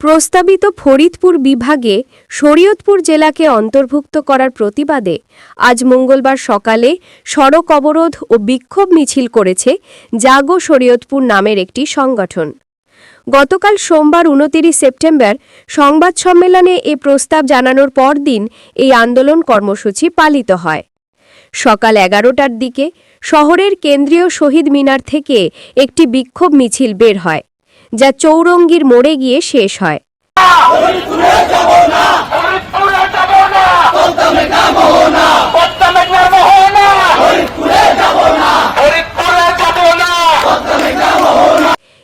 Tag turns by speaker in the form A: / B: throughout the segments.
A: প্রস্তাবিত ফরিদপুর বিভাগে শরীয়তপুর জেলাকে অন্তর্ভুক্ত করার প্রতিবাদে আজ মঙ্গলবার সকালে সড়ক অবরোধ ও বিক্ষোভ মিছিল করেছে জাগো শরীয়তপুর নামের একটি সংগঠন। গতকাল সোমবার উনতিরিশ সেপ্টেম্বর সংবাদ সম্মেলনে এ প্রস্তাব জানানোর পরদিন এই আন্দোলন কর্মসূচি পালিত হয়। সকাল এগারোটার দিকে শহরের কেন্দ্রীয় শহীদ মিনার থেকে একটি বিক্ষোভ মিছিল বের হয়, যা চৌরঙ্গীর মোড়ে গিয়ে শেষ হয়।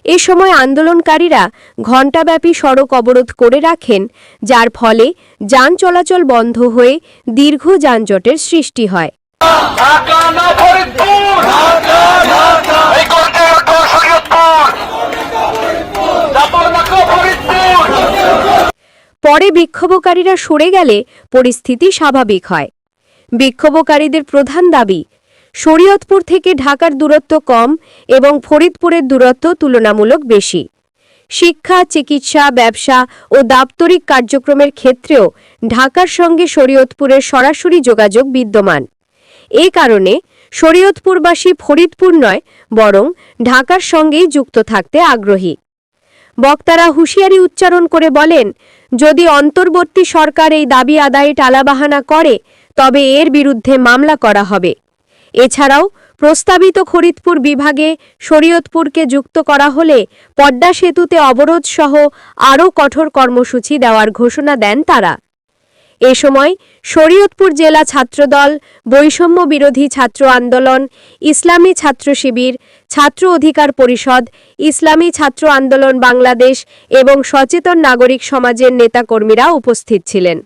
A: এ সময় আন্দোলনকারীরা ঘণ্টাব্যাপী সড়ক অবরোধ করে রাখেন, যার ফলে যান চলাচল বন্ধ হয়ে দীর্ঘ যানজটের সৃষ্টি হয়।
B: ঢাকা না ফরিদপুর? ঢাকা ঢাকা। এই গর্জের গো শরীয়তপুর? যাব না গো ফরিদপুর।
A: পরে বিক্ষোভকারীরা সরে গেলে পরিস্থিতি স্বাভাবিক হয়। বিক্ষোভকারীদের প্রধান দাবি শরীয়তপুর থেকে ঢাকার দূরত্ব কম এবং ফরিদপুরের দূরত্ব তুলনামূলক বেশি। শিক্ষা চিকিৎসা ব্যবসা ও দাপ্তরিক কার্যক্রমের ক্ষেত্রেও ঢাকার সঙ্গে শরীয়তপুরের সরাসরি যোগাযোগ বিদ্যমান। এ কারণে শরীয়তপুরবাসী ফরিদপুর নয়, বরং ঢাকার সঙ্গেই যুক্ত থাকতে আগ্রহী। বক্তারা হুঁশিয়ারি উচ্চারণ করে বলেন, যদি অন্তর্বর্তী সরকার এই দাবি আদায়ে টালাবাহানা করে, তবে এর বিরুদ্ধে মামলা করা হবে। এছাড়াও প্রস্তাবিত ফরিদপুর বিভাগে শরীয়তপুরকে যুক্ত করা হলে পদ্মা সেতুতে অবরোধসহ আরও কঠোর কর্মসূচি দেওয়ার ঘোষণা দেন তারা। এ সময় শরীয়তপুর জেলা ছাত্রদল, বৈষম্য বিরোধী ছাত্র আন্দোলন, ইসলামী ছাত্র শিবির, ছাত্র অধিকার পরিষদ, ইসলামী ছাত্র আন্দোলন বাংলাদেশ এবং সচেতন নাগরিক সমাজের নেতাকর্মীরা উপস্থিত ছিলেন।